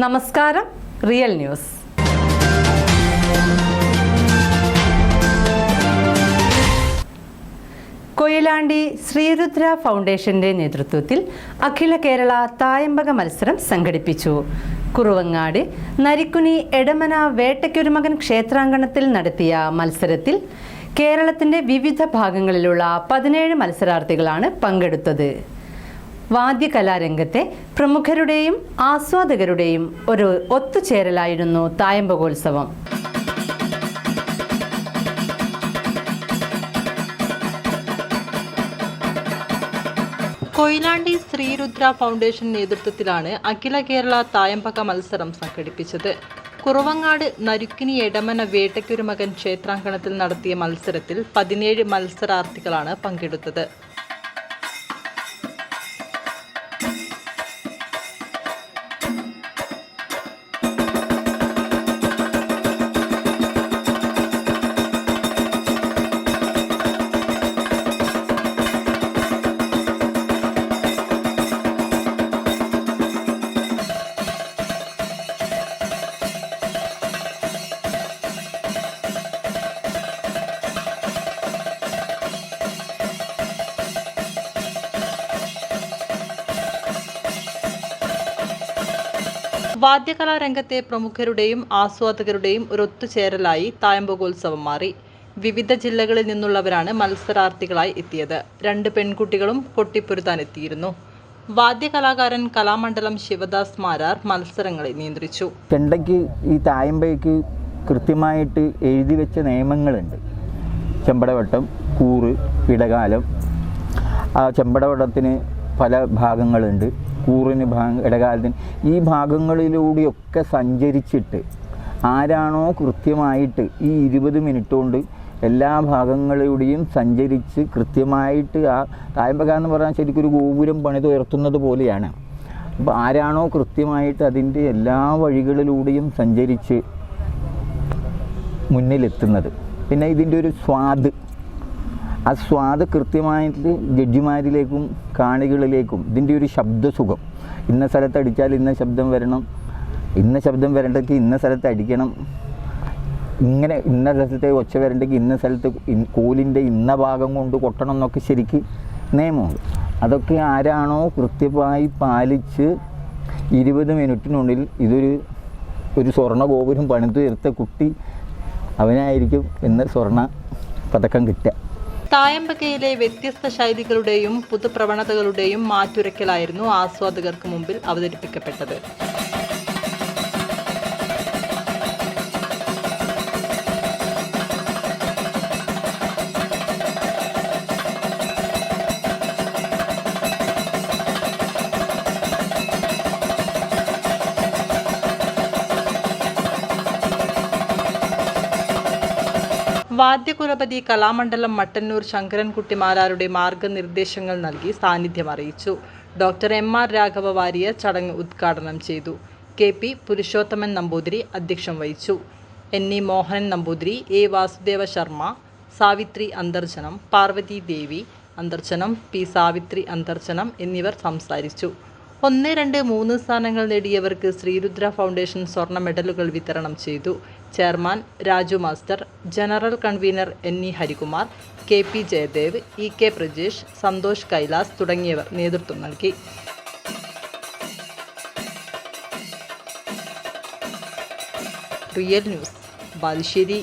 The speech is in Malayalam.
നമസ്കാരം റിയൽ ന്യൂസ്. കൊയിലാണ്ടി ശ്രീരുദ്ര ഫൗണ്ടേഷന്റെ നേതൃത്വത്തിൽ അഖില കേരള തായമ്പക മത്സരം സംഘടിപ്പിച്ചു. കുറുവങ്ങാട് നരിക്കുനി എടമന വേട്ടയ്ക്കൊരുമകൻ ക്ഷേത്രാങ്കണത്തിൽ നടത്തിയ മത്സരത്തിൽ കേരളത്തിന്റെ വിവിധ ഭാഗങ്ങളിലുള്ള പതിനേഴ് മത്സരാർത്ഥികളാണ് പങ്കെടുത്തത്. വാദ്യകലാരംഗത്തെ പ്രമുഖരുടെയും ആസ്വാദകരുടെയും ഒരു ഒത്തുചേരലായിരുന്നു തായമ്പകോത്സവം. കൊയിലാണ്ടി ശ്രീരുദ്ര ഫൗണ്ടേഷൻ നേതൃത്വത്തിലാണ് അഖില കേരള തായമ്പക മത്സരം സംഘടിപ്പിച്ചത്. കുറവങ്ങാട് നരുക്കിനി എടമന വേട്ടയ്ക്കൊരുമകൻ ക്ഷേത്രാങ്കണത്തിൽ നടത്തിയ മത്സരത്തിൽ പതിനേഴ് മത്സരാർത്ഥികളാണ് പങ്കെടുത്തത്. വാദ്യകലാരംഗത്തെ പ്രമുഖരുടെയും ആസ്വാദകരുടെയും ഒരു ഒത്തുചേരലായി തായമ്പകോത്സവം മാറി. വിവിധ ജില്ലകളിൽ നിന്നുള്ളവരാണ് മത്സരാർത്ഥികളായി എത്തിയത്. രണ്ട് പെൺകുട്ടികളും കൊട്ടിപ്പൊരുത്താനെത്തിയിരുന്നു വാദ്യകലാകാരൻ കലാമണ്ഡലം ശിവദാസ് മാരാർ മത്സരങ്ങളെ നിയന്ത്രിച്ചു. ചെണ്ടയ്ക്ക് ഈ തായമ്പയ്ക്ക് കൃത്യമായിട്ട് എഴുതി വെച്ച നിയമങ്ങളുണ്ട്. ചെമ്പടവട്ടം കൂറ് ഇടകാലം. ആ ചെമ്പടവട്ടത്തിന് പല ഭാഗങ്ങളുണ്ട്. കൂറിന് ഇടകാലത്തിന് ഈ ഭാഗങ്ങളിലൂടെയൊക്കെ സഞ്ചരിച്ചിട്ട് ആരാണോ കൃത്യമായിട്ട് ഈ ഇരുപത് മിനിറ്റ് കൊണ്ട് എല്ലാ ഭാഗങ്ങളിലൂടെയും സഞ്ചരിച്ച് കൃത്യമായിട്ട് ആ തായമ്പക എന്ന് പറഞ്ഞാൽ ശരിക്കും ഒരു ഗോപുരം പണിതുയർത്തുന്നത് പോലെയാണ്. അപ്പോൾ ആരാണോ കൃത്യമായിട്ട് അതിന്റെ എല്ലാ വഴികളിലൂടെയും സഞ്ചരിച്ച് മുന്നിലെത്തുന്നത്. പിന്നെ ഇതിന്റെ ഒരു സ്വാദ്. ആ സ്വാദ് കൃത്യമായിട്ട് ജഡ്ജിമാരിലേക്കും കാണികളിലേക്കും ഇതിന്റെ ഒരു ശബ്ദസുഖം. ഇന്ന സ്ഥലത്ത് അടിച്ചാൽ ഇന്ന ശബ്ദം വരണം. ഇന്ന ശബ്ദം വരേണ്ടെങ്കിൽ ഇന്ന സ്ഥലത്ത് അടിക്കണം. ഇങ്ങനെ ഇന്ന സ്ഥലത്തെ ഒച്ച വരണ്ടെങ്കിൽ ഇന്ന സ്ഥലത്ത് കോലിന്റെ ഇന്ന ഭാഗം കൊണ്ട് കൊട്ടണം എന്നൊക്കെ ശരിക്ക് നിയമമുണ്ട് അതൊക്കെ ആരാണോ കൃത്യമായി പാലിച്ച് ഇരുപത് മിനിറ്റിനുള്ളിൽ ഇതൊരു ഒരു സ്വർണ ഗോപുരം പണിതുയർത്ത കുട്ടി അവനായിരിക്കും ഇന്ന് സ്വർണ പതക്കം കിട്ടുക. തായമ്പകയിലെ വ്യത്യസ്ത ശൈലികളുടെയും പുതുപ്രവണതകളുടെയും മാറ്റുരയ്ക്കലായിരുന്നു ആസ്വാദകർക്ക് മുമ്പിൽ അവതരിപ്പിക്കപ്പെട്ടത്. വാദ്യകുലപതി കലാമണ്ഡലം മട്ടന്നൂർ ശങ്കരൻകുട്ടി മാരാരുടെ മാർഗനിർദ്ദേശങ്ങൾ നൽകി സാന്നിധ്യം അറിയിച്ചു. Doctor M R Raghava Warrier ചടങ്ങ് ഉദ്ഘാടനം ചെയ്തു. കെ പി പുരുഷോത്തമൻ നമ്പൂതിരി അധ്യക്ഷം വഹിച്ചു. N E Mohanan Namboothiri A Vasudeva Sharma Savithri Antharjanam Parvathi Devi Antharjanam P Savithri Antharjanam എന്നിവർ സംസാരിച്ചു. ഒന്ന് രണ്ട് മൂന്ന് സ്ഥാനങ്ങൾ നേടിയവർക്ക് ശ്രീരുദ്ര ഫൗണ്ടേഷൻ സ്വർണ മെഡലുകൾ വിതരണം ചെയ്തു. Chairman Raju master general convener N E Harikumar K P Jayadev E K Prajesh Santhosh Kailas തുടങ്ങിയവർ നേതൃത്വം നൽകി. Real news Balussery.